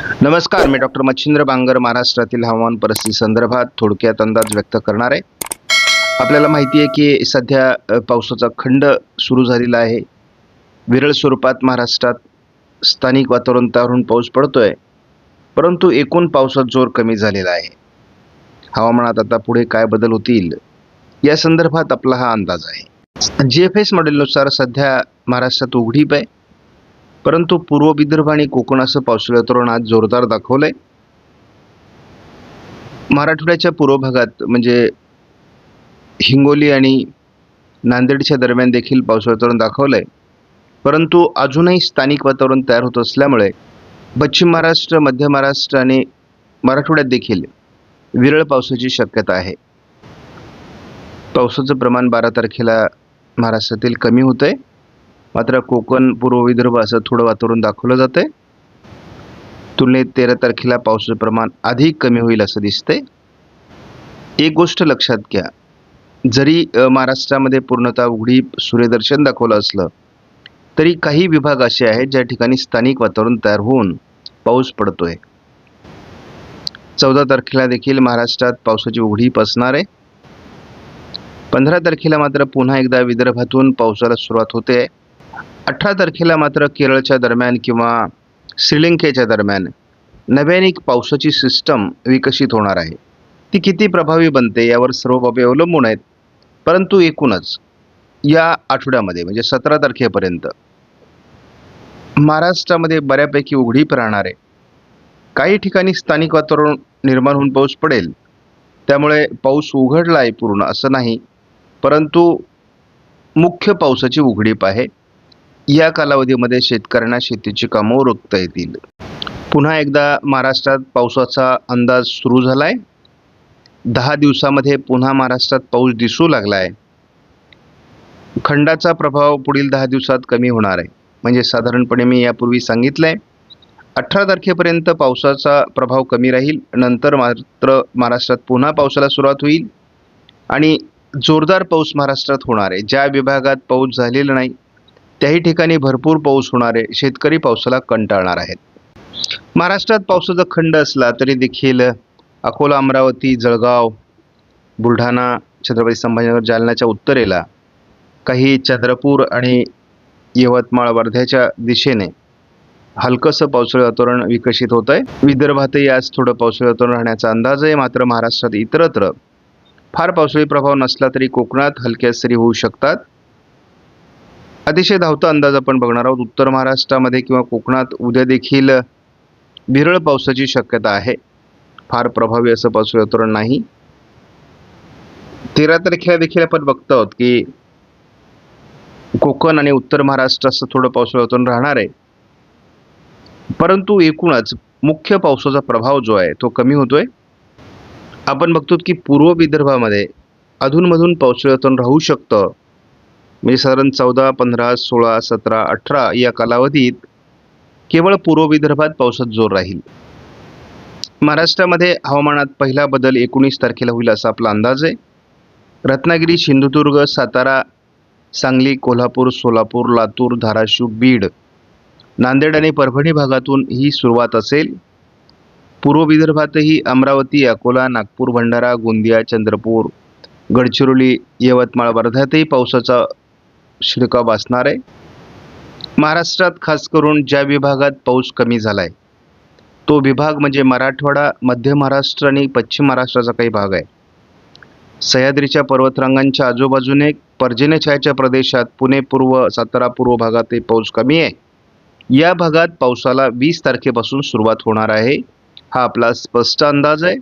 नमस्कार मी डॉक्टर मच्छिंद्र बांगर महाराष्ट्रातील हवामान परिस्थिती संदर्भात थोडक्यात अंदाज व्यक्त करणार आहे. आपल्याला माहिती आहे की सध्या पावसाचा खंड सुरू झालेला आहे. विरळ स्वरूपात महाराष्ट्रात स्थानिक वातावरण तारून पाऊस पडतो आहे परंतु एकूण पावसात जोर कमी झालेला आहे. हवामानात आता पुढे काय बदल होतील या संदर्भात आपला हा अंदाज आहे. जी एफ एस मॉडेलनुसार सध्या महाराष्ट्रात उघडीप आहे. परंतु पूर्व विदर्भ आणि कोकणाचं पावसाळ्या तोरण आज जोरदार दाखवलंय. मराठवाड्याच्या पूर्व भागात म्हणजे हिंगोली आणि नांदेडच्या दरम्यान देखील पावसाळी दाखवलं दाखवलंय. परंतु अजूनही स्थानिक वातावरण तयार होत असल्यामुळे पश्चिम महाराष्ट्र मध्य महाराष्ट्र आणि मराठवाड्यात देखील विरळ पावसाची शक्यता आहे. पावसाचं प्रमाण बारा तारखेला महाराष्ट्रातील कमी होतं आहे मात्र कोकण पूर्व विदर्भ असं थोडं वातावरण दाखवलं जातंय. तुलनेत तेरा तारखेला पावसाचं प्रमाण अधिक कमी होईल असं दिसतंय. एक गोष्ट लक्षात घ्या जरी महाराष्ट्रामध्ये पूर्णतः उघडी सूर्यदर्शन दाखवलं असलं तरी काही विभाग असे आहेत ज्या ठिकाणी स्थानिक वातावरण तयार होऊन पाऊस पडतोय. चौदा तारखेला देखील महाराष्ट्रात पावसाची उघडी पसणार आहे. पंधरा तारखेला मात्र पुन्हा एकदा विदर्भातून पावसाला सुरुवात होते. अठरा तारखेला मात्र केरळच्या दरम्यान किंवा श्रीलंकेच्या दरम्यान नव्याने एक पावसाची सिस्टम विकसित होणार आहे. ती किती प्रभावी बनते यावर सर्व बाबी अवलंबून आहेत. परंतु एकूणच या आठवड्यामध्ये म्हणजे सतरा तारखेपर्यंत महाराष्ट्रामध्ये बऱ्यापैकी उघडीप राहणार आहे काही ठिकाणी स्थानिक वातावरण निर्माण होऊन पाऊस पडेल त्यामुळे पाऊस उघडला आहे पूर्ण असं नाही परंतु मुख्य पावसाची उघडीप आहे. या कालावधीमध्ये शेतकऱ्यांना शेतीची कामं रोखता येतील. पुन्हा एकदा महाराष्ट्रात पावसाचा अंदाज सुरू झाला आहे दहा दिवसामध्ये पुन्हा महाराष्ट्रात पाऊस दिसू लागला आहे खंडाचा प्रभाव पुढील दहा दिवसात कमी होणार आहे. म्हणजे साधारणपणे मी यापूर्वी सांगितलं आहे अठरा तारखेपर्यंत पावसाचा प्रभाव कमी राहील. नंतर मात्र महाराष्ट्रात पुन्हा पावसाला सुरुवात होईल. आणि जोरदार पाऊस महाराष्ट्रात होणार आहे. ज्या विभागात पाऊस झालेला नाही त्याही ठिकाणी भरपूर पाऊस होणारे शेतकरी पावसाला कंटाळणार आहेत. महाराष्ट्रात पावसाचा खंड असला तरी देखील अकोला अमरावती जळगाव बुलढाणा छत्रपती संभाजीनगर जालन्याच्या उत्तरेला काही चंद्रपूर आणि यवतमाळ वर्ध्याच्या दिशेने हलकंसं पावसाळी वातावरण विकसित होत आहे विदर्भातही आज थोडं पावसाळी वातावरण राहण्याचा अंदाज आहे मात्र महाराष्ट्रात इतरत्र फार पावसाळी प्रभाव नसला तरी कोकणात हलक्या सरी होऊ शकतात. अतिशय धावता अंदाज आपण बघणार आहोत. उत्तर महाराष्ट्रामध्ये किंवा कोकणात उद्या देखील विरळ पावसाची शक्यता आहे. फार प्रभावी असं पाऊस वातावरण नाही. तेरा तारखेला देखील आपण बघतो आहोत की कोकण आणि उत्तर महाराष्ट्र असं थोडं पावसाळी वातावरण राहणार आहे. परंतु एकूणच मुख्य पावसाचा प्रभाव जो आहे तो कमी होतोय. आपण बघतो की पूर्व विदर्भामध्ये अधूनमधून पावसाळ्यातून राहू शकतं. म्हणजे साधारण चौदा पंधरा सोळा सतरा अठरा या कालावधीत केवळ पूर्व विदर्भात पावसात जोर राहील. महाराष्ट्रामध्ये हवामानात पहिला बदल एकोणीस तारखेला होईल असा आपला अंदाज आहे. रत्नागिरी सिंधुदुर्ग सातारा सांगली कोल्हापूर सोलापूर लातूर धाराशिव बीड नांदेड आणि परभणी भागातून ही सुरुवात असेल. पूर्व विदर्भातही अमरावती अकोला नागपूर भंडारा गोंदिया चंद्रपूर गडचिरोली यवतमाळ वर्ध्यातही पावसाचा शिडकाव असणार आहे. महाराष्ट्रात खास करून ज्या विभागात पाऊस कमी झाला आहे तो विभाग म्हणजे मराठवाडा मध्य महाराष्ट्र आणि पश्चिम महाराष्ट्राचा काही भाग आहे. सह्याद्रीच्या पर्वतरांगांच्या आजूबाजूने पर्जन्यछायाच्या प्रदेशात पुणे पूर्व सातारा पूर्व भागातही पाऊस कमी आहे. या भागात पावसाला वीस तारखेपासून सुरुवात होणार आहे. हा आपला स्पष्ट अंदाज आहे.